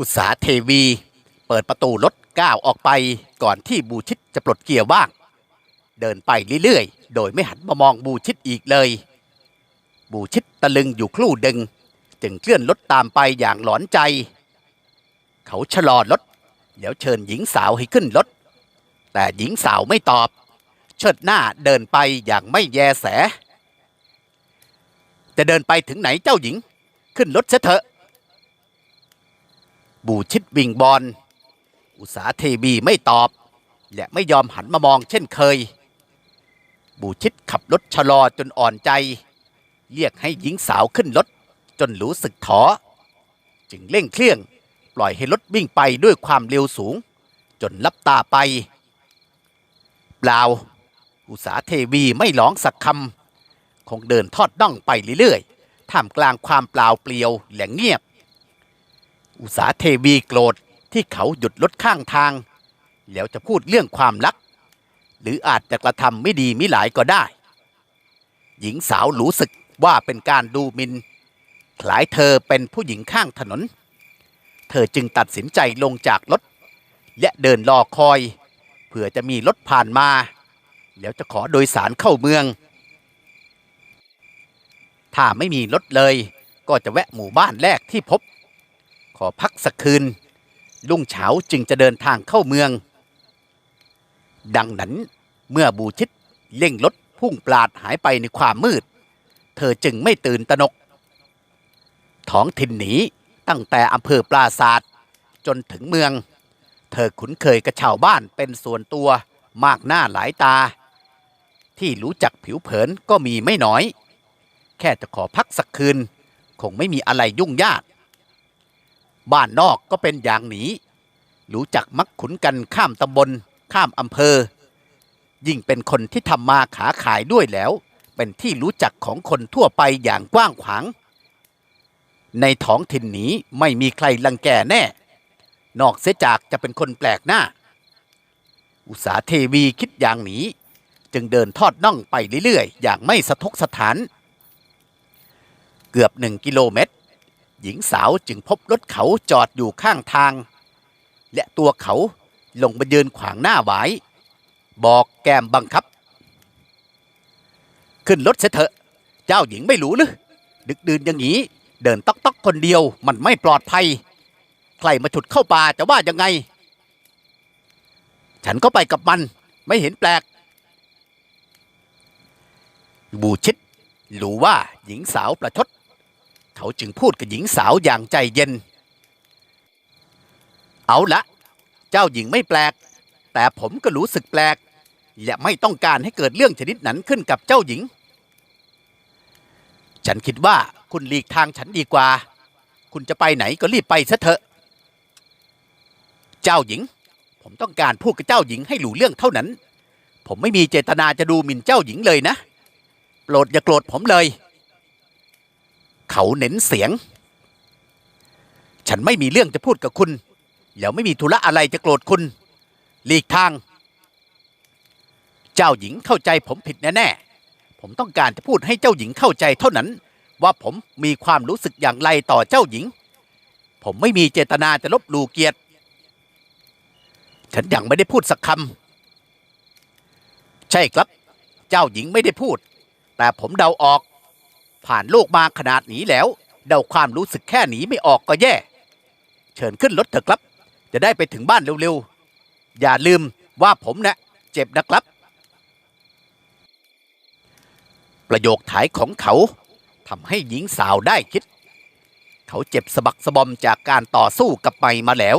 อุตสาเทวี เปิดประตูรถก้าวออกไปก่อนที่บูชิดจะปลดเกียร์ว่าง เดินไปเรื่อยๆ โดยไม่หันมามองบูชิดอีกเลย บูชิดตะลึงอยู่ครู่ดึง จึงเคลื่อนรถตามไปอย่างหลอนใจ เขาชะลอรถแล้วเชิญหญิงสาวให้ขึ้นรถ แต่หญิงสาวไม่ตอบ เชิดหน้าเดินไปอย่างไม่แยแส จะเดินไปถึงไหนเจ้าหญิง ขึ้นรถเสยเถอะ บูชิดวิงบอล อุตสาเทวีไม่ตอบ และไม่ยอมหันมามองเช่นเคย บูชิดขับรถชะลอจนอ่อนใจ เรียกให้หญิงสาวขึ้นรถจนรู้สึกท้อจึงเร่งเครื่องปล่อยให้รถวิ่งไปด้วยความเร็วสูง จนลับตาไป เปล่า อุตสาเทวีไม่ร้องสักคำคงเดินทอดน่องไปเรื่อยๆ ท่ามกลางความเปล่าเปลี่ยวและเงียบ อุสาเทวีโกรธที่เขาหยุดรถข้างทาง แล้วจะพูดเรื่องความรัก หรืออาจจะกระทำไม่ดีมิหลายก็ได้ หญิงสาวรู้สึกว่าเป็นการดูหมินคล้ายเธอเป็นผู้หญิงข้างถนน เธอจึงตัดสินใจลงจากรถ และเดินรอคอย เผื่อจะมีรถผ่านมา แล้วจะขอโดยสารเข้าเมือง ถ้าไม่มีรถเลยก็จะแวะหมู่บ้านแรกที่พบ อพักสักคืน ลุงเฉาจึงจะเดินทางเข้าเมือง ดังนั้นเมื่อบูชิดเร่งรถพุ่งปลาดหายไปในความมืด เธอจึงไม่ตื่นตระหนก ท้องถิ่นหนีตั้งแต่อำเภอปราศาสตร์จนถึงเมือง เธอคุ้นเคยกับชาวบ้านเป็นส่วนตัวมากหน้าหลายตา ที่รู้จักผิวเผินก็มีไม่น้อย แค่จะขอพักสักคืน คงไม่มีอะไรยุ่งยาก บ้านนอกก็เป็นอย่างนี้ รู้จักมักขุนกันข้ามตำบล ข้ามอำเภอ ยิ่งเป็นคนที่ทำมาขาขายด้วยแล้ว เป็นที่รู้จักของคนทั่วไปอย่างกว้างขวาง ในท้องถิ่นนี้ไม่มีใครลังแกแน่ นอกเสียจากจะเป็นคนแปลกหน้า อุตสาเทวีคิดอย่างนี้ จึงเดินทอดน่องไปเรื่อยๆ อย่างไม่สะทกสถาน เกือบหนึ่งกิโลเมตร หญิงสาวจึงพบรถเขาจอดอยู่ข้างทาง และตัวเขาลงมายืนขวางหน้าไว้ บอกแกมบังคับ ขึ้นรถเสเถอะ เจ้าหญิงไม่รู้หรือดึกดื่นอย่างนี้ เดินต๊อกต๊อกคนเดียวมันไม่ปลอดภัย ใครมาฉุดเข้าป่าจะว่ายังไง ฉันก็ไปกับมันไม่เห็นแปลก บูชิดรู้ว่าหญิงสาวประชด เขาจึงพูดกับหญิงสาวอย่างใจเย็น เอาละเจ้าหญิงไม่แปลก แต่ผมก็รู้สึกแปลก และไม่ต้องการให้เกิดเรื่องชนิดนั้นขึ้นกับเจ้าหญิง ฉันคิดว่าคุณหลีกทางฉันดีกว่า คุณจะไปไหนก็รีบไปซะเถอะ เจ้าหญิง ผมต้องการพูดกับเจ้าหญิงให้รู้เรื่องเท่านั้น ผมไม่มีเจตนาจะดูหมิ่นเจ้าหญิงเลยนะ โปรดอย่าโกรธผมเลย เขาเน้นเสียง ฉันไม่มีเรื่องจะพูดกับคุณ แล้วไม่มีธุระอะไรจะโกรธคุณ หลีกทาง เจ้าหญิงเข้าใจผมผิดแน่ๆ ผมต้องการจะพูดให้เจ้าหญิงเข้าใจเท่านั้น ว่าผมมีความรู้สึกอย่างไรต่อเจ้าหญิง ผมไม่มีเจตนาจะลบหลู่เกียรติ ฉันยังไม่ได้พูดสักคำ ใช่ครับ เจ้าหญิงไม่ได้พูด แต่ผมเดาออก ผ่านโลกมาขนาดนี้แล้ว เดาความรู้สึกแค่หนีไม่ออกก็แย่ เชิญขึ้นรถเถอะครับ จะได้ไปถึงบ้านเร็วๆ อย่าลืมว่าผมนะเจ็บนะครับ ประโยคถ่ายของเขาทำให้หญิงสาวได้คิด เขาเจ็บสะบักสะบอมจากการต่อสู้กับไมมาแล้ว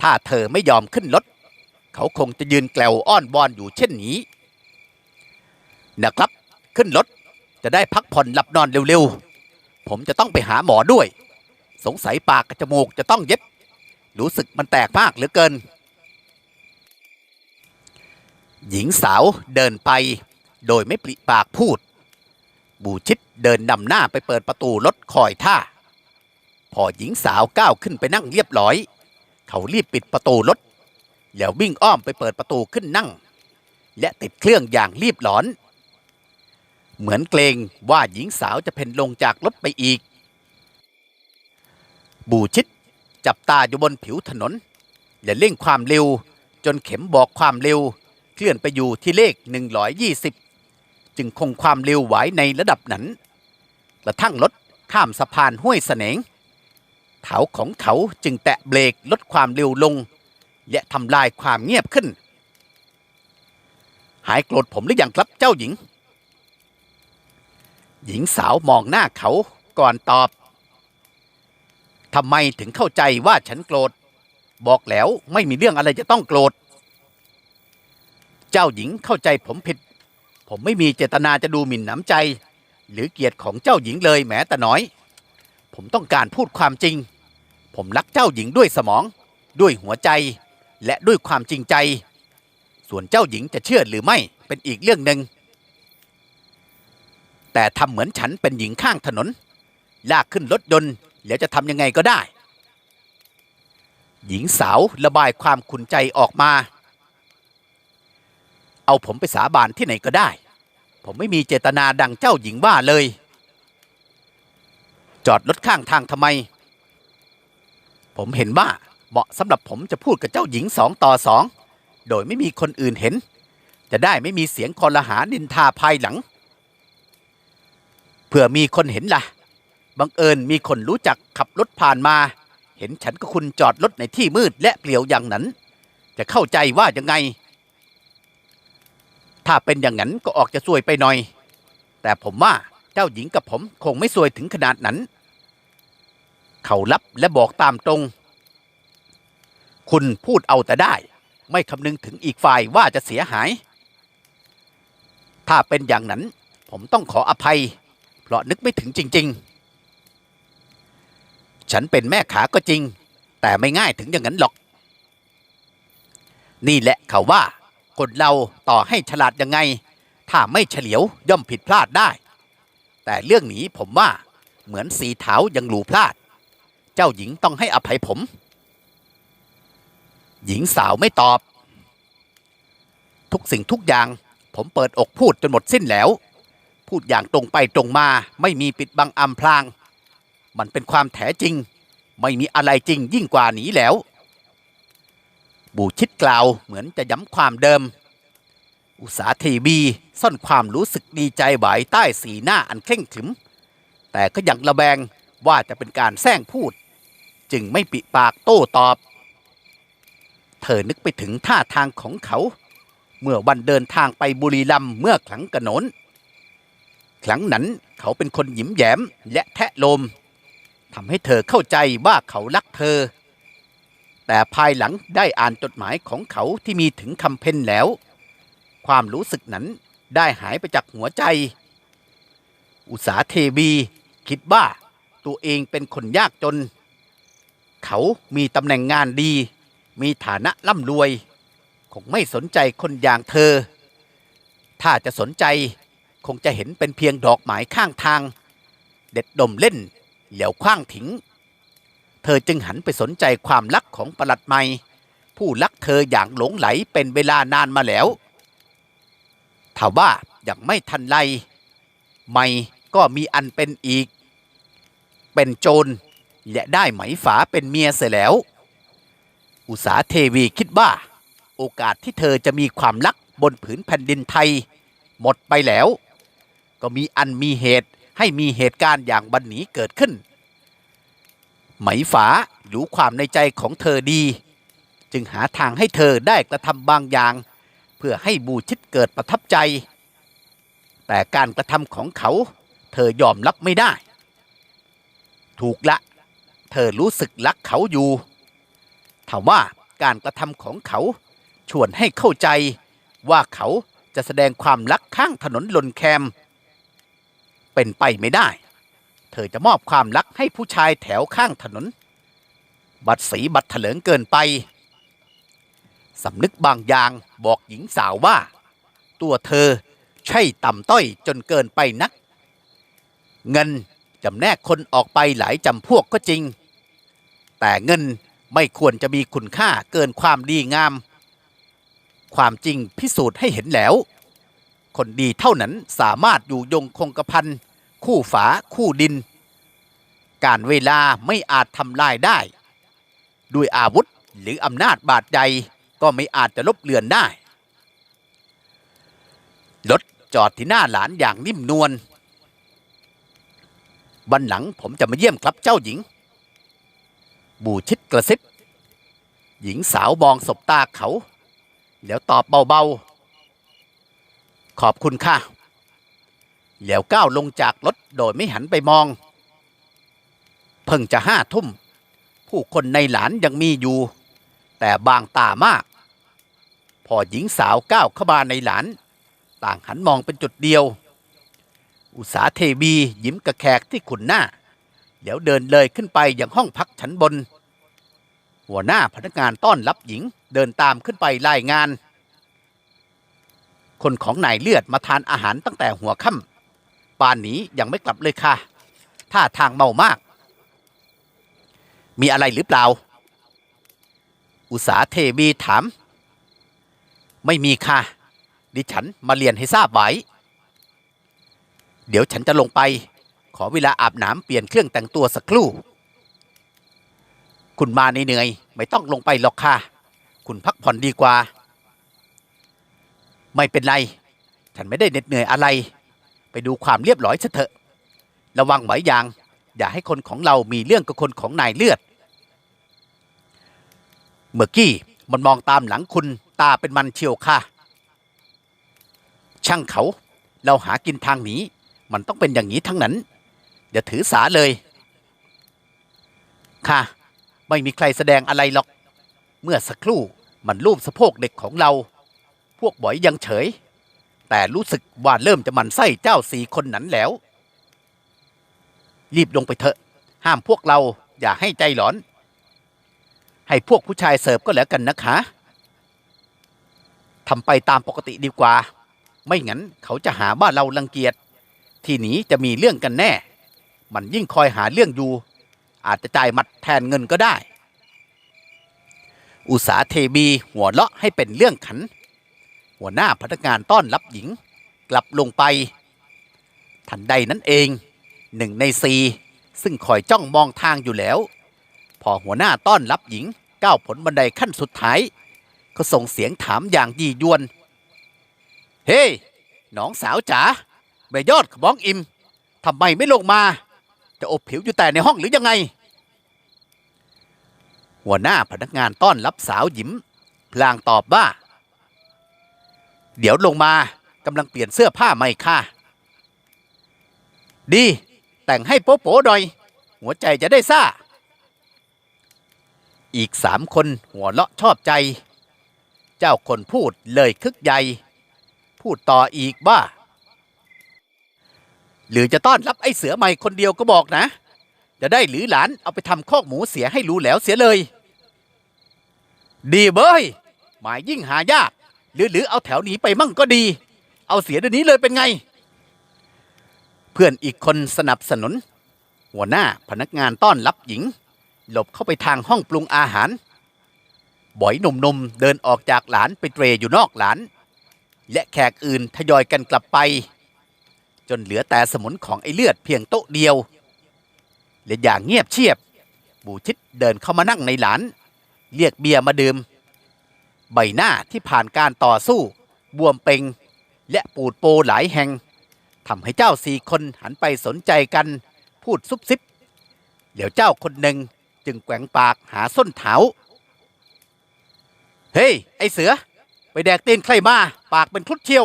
ถ้าเธอไม่ยอมขึ้นรถ เขาคงจะยืนแกลวอ้อนวอนอยู่เช่นนี้ นะครับ ขึ้นรถ จะได้พักผ่อนหลับนอนเร็วๆ ผมจะต้องไปหาหมอด้วย สงสัยปากกับจมูกจะต้องเย็บ รู้สึกมันแตกมากเหลือเกิน หญิงสาวเดินไป โดยไม่ปริปากพูด บูชิดเดินนำหน้าไปเปิดประตูรถคอยท่า พอหญิงสาวก้าวขึ้นไปนั่งเรียบร้อย เขารีบปิดประตูรถ แล้ววิ่งอ้อมไปเปิดประตูขึ้นนั่ง และติดเครื่องอย่างรีบร้อน เหมือนเกรงว่าหญิงสาวจะเพ่นลงจากรถไปอีก บูชิดจับตาอยู่บนผิวถนน อย่าเร่งความเร็ว จนเข็มบอกความเร็ว เคลื่อนไปอยู่ที่เลข 120 จึงคงความเร็วไหวในระดับนั้นกระทั่งรถข้ามสะพานห้วยเสนงเถาของเขาจึงแตะเบรกลดความเร็วลง และทำลายความเงียบขึ้น หายโกรธผมหรือยังครับเจ้าหญิง หญิงสาวมองหน้าเขาก่อนตอบทำไมถึงเข้าใจว่าฉันโกรธ บอกแล้วไม่มีเรื่องอะไรจะต้องโกรธ เจ้าหญิงเข้าใจผมผิด ผมไม่มีเจตนาจะดูหมิ่นหนำใจ หรือเกียรติของเจ้าหญิงเลยแม้แต่น้อย ผมต้องการพูดความจริง ผมรักเจ้าหญิงด้วยสมอง ด้วยหัวใจ และด้วยความจริงใจ ส่วนเจ้าหญิงจะเชื่อหรือไม่เป็นอีกเรื่องหนึ่ง แต่ทำเหมือนฉันเป็นหญิงข้างถนน ลากขึ้นรถยนต์แล้วจะทำยังไงก็ได้ หญิงสาวระบายความขุนใจออกมา เอาผมไปสาบานที่ไหนก็ได้ ผมไม่มีเจตนาดังเจ้าหญิงว่าเลย จอดรถข้างทางทำไม ผมเห็นว่าเหมาะสำหรับผมจะพูดกับเจ้าหญิงสองต่อสอง โดยไม่มีคนอื่นเห็น จะได้ไม่มีเสียงคอรหานินทาภายหลัง เพื่อมีคนเห็นล่ะ บังเอิญมีคนรู้จักขับรถผ่านมา เห็นฉันกับคุณจอดรถในที่มืดและเปลี่ยวอย่างนั้น จะเข้าใจว่ายังไง ถ้าเป็นอย่างนั้นก็ออกจะซวยไปหน่อย แต่ผมว่าเจ้าหญิงกับผมคงไม่ซวยถึงขนาดนั้น เขารับและบอกตามตรง คุณพูดเอาแต่ได้ ไม่คำนึงถึงอีกฝ่ายว่าจะเสียหาย ถ้าเป็นอย่างนั้น ผมต้องขออภัย เพราะนึกไม่ถึงจริง ๆ ฉันเป็นแม่ขาก็จริง แต่ไม่ง่ายถึงอย่างนั้นหรอก นี่แหละเขาว่า คนเราต่อให้ฉลาดยังไง ถ้าไม่เฉลียวย่อมผิดพลาดได้ แต่เรื่องนี้ผมว่าเหมือนสีเท้ายังหลูพลาด เจ้าหญิงต้องให้อภัยผม หญิงสาวไม่ตอบ ทุกสิ่งทุกอย่างผมเปิดอกพูดจนหมดสิ้นแล้ว พูดอย่างตรงไปตรงมาไม่มีปิดบังอำพราง มันเป็นความแท้จริง ไม่มีอะไรจริงยิ่งกว่านี้แล้ว บูชิดกล่าวเหมือนจะย้ำความเดิม อุสาทีบีซ่อนความรู้สึกดีใจไว้ใต้สีหน้าอันเคร่งขรึม แต่ก็ยังระแวงว่าจะเป็นการแซงพูด จึงไม่ปิปากโต้ตอบ เธอนึกไปถึงท่าทางของเขา เมื่อวันเดินทางไปบุรีรัมย์เมื่อครั้งกระโนน ครั้งนั้นเขาเป็นคนหยิมแย้มและแทะลมทำให้เธอเข้าใจว่าเขารักเธอ แต่ภายหลังได้อ่านจดหมายของเขาที่มีถึงคำเพ็ญแล้ว ความรู้สึกนั้นได้หายไปจากหัวใจ อุสาเทวีคิดว่าตัวเองเป็นคนยากจน เขามีตำแหน่งงานดี มีฐานะร่ำรวย คงไม่สนใจคนอย่างเธอ ถ้าจะสนใจ คงจะเห็นเป็นเพียงดอกไม้ข้างทาง เด็ดดมเล่น เหลียวคว้างทิ้งเธอจึงหันไปสนใจความรักของประหลัดไม่ ผู้รักเธออย่างหลงไหลเป็นเวลานานมาแล้วถ้าว่ายังไม่ทันไรไม่ก็มีอันเป็นอีก เป็นโจรและได้ไหมฝาเป็นเมียเสียแล้ว อุสาเทวีคิดว่า โอกาสที่เธอจะมีความรักบนผืนแผ่นดินไทย หมดไปแล้ว ก็มีอันมีเหตุให้มีเหตุการณ์อย่างบันหนีเกิดขึ้น ไหมฝารู้ความในใจของเธอดี จึงหาทางให้เธอได้กระทำบางอย่าง เพื่อให้บูชิดเกิดประทับใจ แต่การกระทำของเขา เธอยอมรับไม่ได้ ถูกละ เธอรู้สึกรักเขาอยู่ถามว่าการกระทำของเขาชวนให้เข้าใจว่าเขาจะแสดงความรักข้างถนนลนแคม เป็นไปไม่ได้ เธอจะมอบความรักให้ผู้ชายแถวข้างถนน บัดสีบัดเถลิงเกินไปสำนึกบางอย่างบอกหญิงสาวว่า ตัวเธอใช่ต่ำต้อยจนเกินไปนัก เงินจำแนกคนออกไปหลายจำพวกก็จริง แต่เงินไม่ควรจะมีคุณค่าเกินความดีงาม ความจริงพิสูจน์ให้เห็นแล้ว คนดีเท่านั้นสามารถอยู่ยงคงกระพัน คู่ฝาคู่ดิน การเวลาไม่อาจทำลายได้ ด้วยอาวุธหรืออำนาจบาดใดก็ไม่อาจจะลบเลือนได้ รถจอดที่หน้าหลานอย่างนิ่มนวลวันหลังผมจะมาเยี่ยมครับเจ้าหญิง บูชิดกระซิบ หญิงสาวมองสบตาเขา แล้วตอบเบาๆ ขอบคุณค่ะ แล้วก้าวลงจากรถโดยไม่หันไปมอง เพิ่งจะห้าทุ่ม ผู้คนในหลานยังมีอยู่ แต่บางตามาก พอหญิงสาวก้าวเข้ามาในหลาน ต่างหันมองเป็นจุดเดียว อุสาเทวียิ้มกระแขกที่ขุนหน้า แล้วเดินเลยขึ้นไปยังห้องพักชั้นบน หัวหน้าพนักงานต้อนรับหญิงเดินตามขึ้นไปรายงาน คนของนายเลือดมาทานอาหารตั้งแต่หัวค่ำ ป่านนี้ยังไม่กลับเลยค่ะท่าทางเมามาก มีอะไรหรือเปล่า อุสาเทวีถาม ไม่มีค่ะ ดิฉันมาเรียนให้ทราบไว้ เดี๋ยวฉันจะลงไป ขอเวลาอาบน้ำเปลี่ยนเครื่องแต่งตัวสักครู่ คุณมาเหนื่อยไม่ต้องลงไปหรอกค่ะ คุณพักผ่อนดีกว่า ไม่เป็นไร ฉันไม่ได้เหน็ดเหนื่อยอะไร ไปดูความเรียบร้อยเถอะ ระวังไว้อย่าง อย่าให้คนของเรามีเรื่องกับคนของนายเลือด เมื่อกี้มันมองตามหลังคุณตาเป็นมันเชียวค่ะ ช่างเขา เราหากินทางหนี้ มันต้องเป็นอย่างนี้ทั้งนั้น อย่าถือสาเลย ค่ะ ไม่มีใครแสดงอะไรหรอก เมื่อสักครู่มันลูบสะโพกเด็กของเรา พวกบ่อยยังเฉย แต่รู้สึกว่าเริ่มจะมันไส้เจ้าสี่คนนั้นแล้ว รีบลงไปเถอะ ห้ามพวกเราอย่าให้ใจหลอน ให้พวกผู้ชายเสิร์ฟก็แล้วกันนะคะทำไปตามปกติดีกว่า ไม่งั้นเขาจะหาว่าเรารังเกียจ ทีนี้จะมีเรื่องกันแน่ มันยิ่งคอยหาเรื่องอยู่ อาจจะจ่ายมัดแทนเงินก็ได้ อุตสาเทบีหัวเราะให้เป็นเรื่องขัน หัวหน้าพนักงานต้อนรับหญิง กลับลงไป ทันใดนั้นเองหนึ่งในสี่ซึ่งคอยจ้องมองทางอยู่แล้ว พอหัวหน้าต้อนรับหญิงก้าวผลบันไดขั้นสุดท้าย ก็ส่งเสียงถามอย่างยียวน เฮ้น้องสาวจ๋าแม่ยอดขบองอิมทำไมไม่ลงมา จะอบผิวอยู่แต่ในห้องหรือยังไง หัวหน้าพนักงานต้อนรับสาวหยิมพลางตอบว่า เดี๋ยวลงมากำลังเปลี่ยนเสื้อผ้าใหม่ค่ะ ดี แต่งให้โป๊โป๊ๆหน่อย หัวใจจะได้ซ่า อีกสามคนหัวเราะชอบใจ เจ้าคนพูดเลยคึกใหญ่ พูดต่ออีกว่า หรือจะต้อนรับไอ้เสือใหม่คนเดียวก็บอกนะ จะได้หรือหลานเอาไปทำคอกหมูเสียให้รู้แล้วเสียเลย ดีเบยหมายยิ่งหายาก หรือหรือเอาแถวหนีไปมั่งก็ดี เอาเสียเดี๋ยวนี้เลยเป็นไง เพื่อนอีกคนสนับสนุน หัวหน้าพนักงานต้อนรับหญิง หลบเข้าไปทางห้องปรุงอาหารบ่อยหนุ่มๆเดินออกจากหลานไปเตรอยู่นอกหลาน และแขกอื่นทยอยกันกลับไป จนเหลือแต่สมุนของไอเลือดเพียงโต๊ะเดียวและอย่างเงียบเชียบ บูชิดเดินเข้ามานั่งในหลาน เรียกเบียร์มาดื่ม ใบหน้าที่ผ่านการต่อสู้ บวมเปงและปูดโปหลายแห่งทำให้เจ้าสี่คนหันไปสนใจกัน พูดซุบซิบเดี๋ยวเจ้าคนหนึ่งจึงแกว่งปากหาส้นเท้าเฮ้ย ไอเสือ ไปแดกตีนใครมา ปากเป็นคลุดเชียว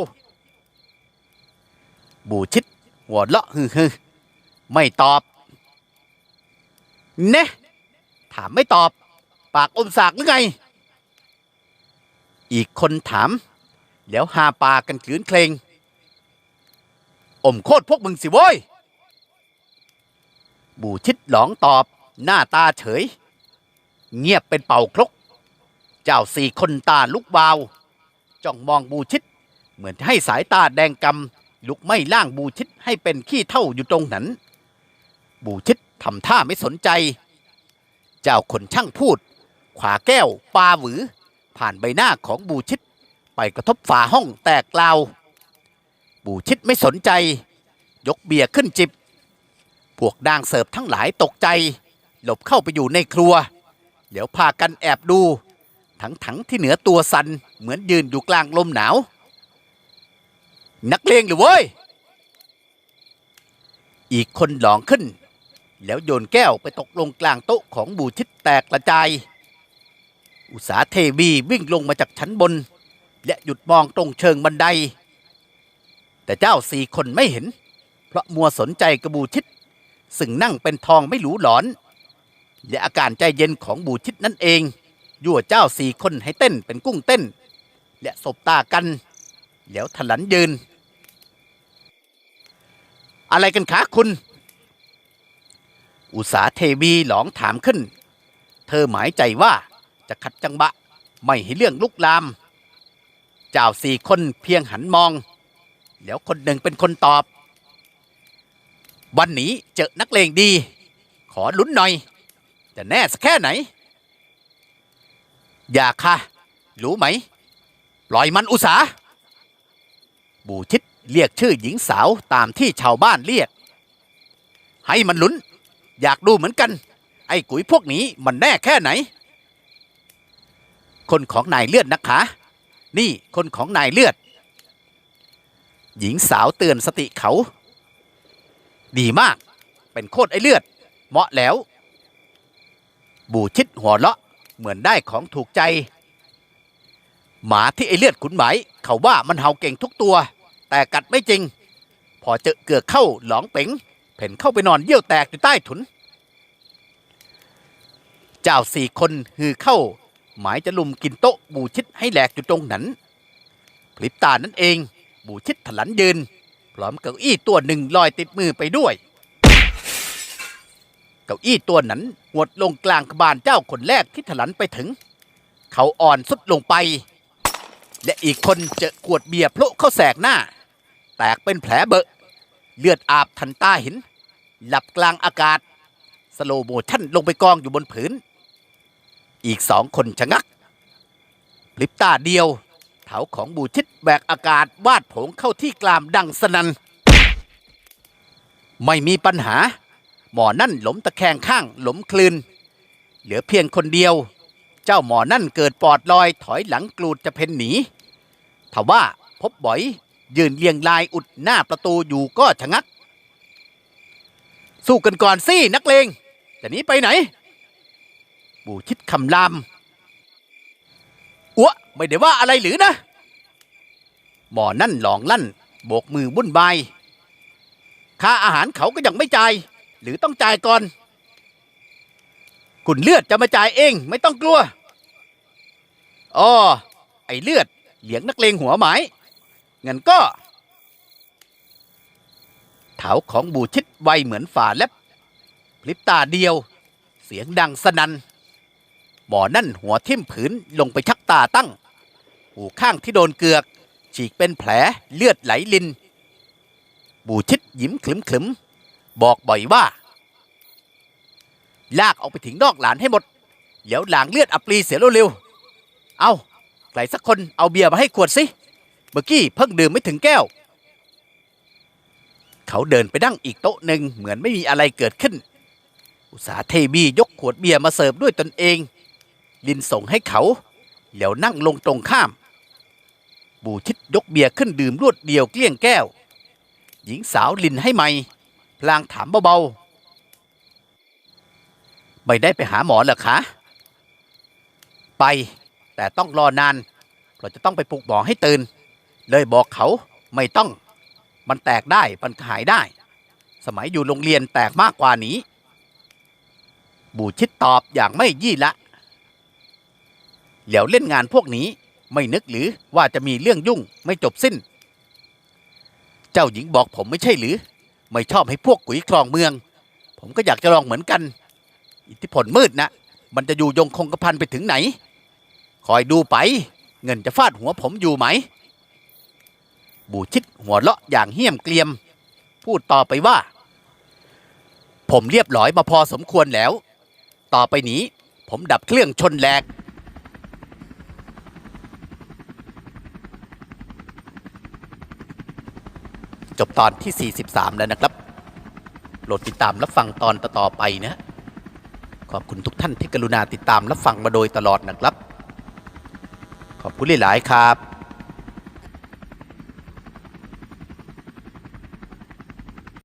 บูชิดหัวเราะฮือฮือไม่ตอบ เนะถามไม่ตอบ ปากอมสากหรือไง อีกคนถาม แล้วหาปากันกลืนเคลงอมโคตรพวกมึงสิโว้ย บูชิดหลองตอบหน้าตาเฉย เงียบเป็นเป่าครก เจ้าสี่คนตาลุกวาว จ้องมองบูชิด เหมือนจะให้สายตาแดงกำลุกไม่ล่างบูชิดให้เป็นขี้เท่าอยู่ตรงนั้น บูชิดทำท่าไม่สนใจ เจ้าคนช่างพูด ขวาแก้วปาหวือ ผ่านใบหน้าของบูชิด ไปกระทบฝาห้องแตกลาว บูชิดไม่สนใจ ยกเบียร์ขึ้นจิบ พวกนางเสิร์ฟทั้งหลายตกใจ หลบเข้าไปอยู่ในครัว เดี๋ยวพากันแอบดู ทั้งทั้งที่เหนือตัวสันเหมือนยืนอยู่กลางลมหนาว นักเลงหรือเว้ย อีกคนหลองขึ้น แล้วโยนแก้วไปตกลงกลางโต๊ะของบูชิดแตกกระจาย อุตสาเทวีวิ่งลงมาจากชั้นบน และหยุดมองตรงเชิงบันได แต่เจ้าสี่คนไม่เห็น เพราะมัวสนใจกระบูชิด ซึ่งนั่งเป็นทองไม่หลูหลอน และอาการใจเย็นของบูชิดนั่นเองยั่วเจ้าสี่คนให้เต้นเป็นกุ้งเต้น และสบตากัน แล้วถลันยืน อะไรกันคะคุณ อุตสาเทวีหลองถามขึ้นเธอหมายใจว่า จะขัดจังบะไม่ให้เรื่องลุกลาม เจ้าสี่คนเพียงหันมอง แล้วคนหนึ่งเป็นคนตอบ วันนี้เจอนักเลงดี ขอลุ้นหน่อยจะแน่สักแค่ไหน อย่าค่ะ รู้ไหมปล่อยมันอุสาบูชิดเรียกชื่อหญิงสาวตามที่ชาวบ้านเรียก ให้มันลุ้น อยากดูเหมือนกัน ไอ้กุยพวกนี้มันแน่แค่ไหน คนของนายเลือดนะคะ นี่คนของนายเลือด หญิงสาวเตือนสติเขา ดีมาก เป็นโคตรไอเลือด เหมาะแล้ว บูชิดหัวเราะเหมือนได้ของถูกใจ หมาที่ไอเลือดขุนไหมายเขาว่ามันเห่าเก่งทุกตัว แต่กัดไม่จริง พอเจอเกือกเข้าหลองเป๋งเพ่นเข้าไปนอนเยี่ยวแตกอยู่ใต้ถุน เจ้าสี่คนฮือเข้า หมายจะลุมกินโต๊ะบูชิดให้แหลกอยู่ตรงนั้นพลิบตานั่นเอง บูชิดถลันยืน พร้อมเก้าอี้ตัวหนึ่งลอยติดมือไปด้วย เก้าอี้ตัวนั้นหวดลงกลางกบาลเจ้าคนแรกที่ถลันไปถึง เขาอ่อนสุดลงไป และอีกคนเจอขวดเบียร์โผล่เข้าแสกหน้า แตกเป็นแผลเบอะ เลือดอาบทันตาเห็น หลับกลางอากาศ สโลโมชั่นลงไปกองอยู่บนผืน อีกสองคนชะงักพลิบตาเดียว เถาของบูชิดแบกอากาศวาดผงเข้าที่กลามดังสนัน ไม่มีปัญหา หมอนั่นหลมตะแคงข้างหลมคลืน เหลือเพียงคนเดียว เจ้าหมอนั่นเกิดปอดลอยถอยหลังกรูดจะเพ่นหนีทว่าพบบ่อย ยืนเลียงลายอุดหน้าประตูอยู่ก็ชะงัก สู้กันก่อนสินักเลงจะหนีไปไหน บูชิดคำรามอ้วไม่ได้ว่าอะไรหรือนะหมอนั่นหลองลั่น โบกมือบุ่นบายค่าอาหารเขาก็ยังไม่จ่าย หรือต้องจ่ายก่อน คุณเลือดจะมาจ่ายเอง ไม่ต้องกลัวอ๋อไอเลือดเหลียงนักเลงหัวหมายงั้นก็เถาของบูชิดไวเหมือนฝ่าแลบพลิบตาเดียว เสียงดังสนั่น หมอนั่นหัวทิ่มผืนลงไปชักตาตั้ง หูข้างที่โดนเกือก ฉีกเป็นแผลเลือดไหลลิน บูชิดยิ้มขลึมขลึมๆบอกบ่อยว่า ลากออกไปถึงนอกหลานให้หมด เดี๋ยวหลางเลือดอัปรีเสียเร็วๆ เอาใครสักคนเอาเบียร์มาให้ขวดสิ เมื่อกี้เพิ่งดื่มไม่ถึงแก้ว เขาเดินไปนั่งอีกโต๊ะหนึ่งเหมือนไม่มีอะไรเกิดขึ้นอุตสาเทบียกขวดเบียร์มาเสิร์ฟด้วยตนเอง ลินส่งให้เขา แล้วนั่งลงตรงข้าม บูชิดยกเบียร์ขึ้นดื่มรวดเดียวเกลี้ยงแก้ว หญิงสาวลินให้ใหม่พลางถามเบาๆ ไม่ได้ไปหาหมอเหรอคะ ไป แต่ต้องรอนาน เราจะต้องไปปลุกหมอให้ตื่น เลยบอกเขาไม่ต้อง มันแตกได้มันหายได้ สมัยอยู่โรงเรียนแตกมากกว่านี้ บูชิดตอบอย่างไม่ยี่ละ แล้วเล่นงานพวกนี้ ไม่นึกหรือว่าจะมีเรื่องยุ่งไม่จบสิ้น เจ้าหญิงบอกผมไม่ใช่หรือ ไม่ชอบให้พวกกุยครองเมือง ผมก็อยากจะลองเหมือนกัน อิทธิพลมืดนะมันจะอยู่ยงคงกระพันไปถึงไหน คอยดูไป เงินจะฟาดหัวผมอยู่ไหม บูชิดหัวเราะอย่างเหี้ยมเกลียม พูดต่อไปว่า ผมเรียบร้อยมาพอสมควรแล้ว ต่อไปนี้ผมดับเครื่องชนแหลก จบตอนที่ 43 แล้วนะครับ โหลดติดตามรับฟังตอนต่อๆไปนะขอบคุณทุกท่านที่กรุณาติดตามรับฟังมาโดยตลอดนะครับ ขอบคุณหลายๆครับ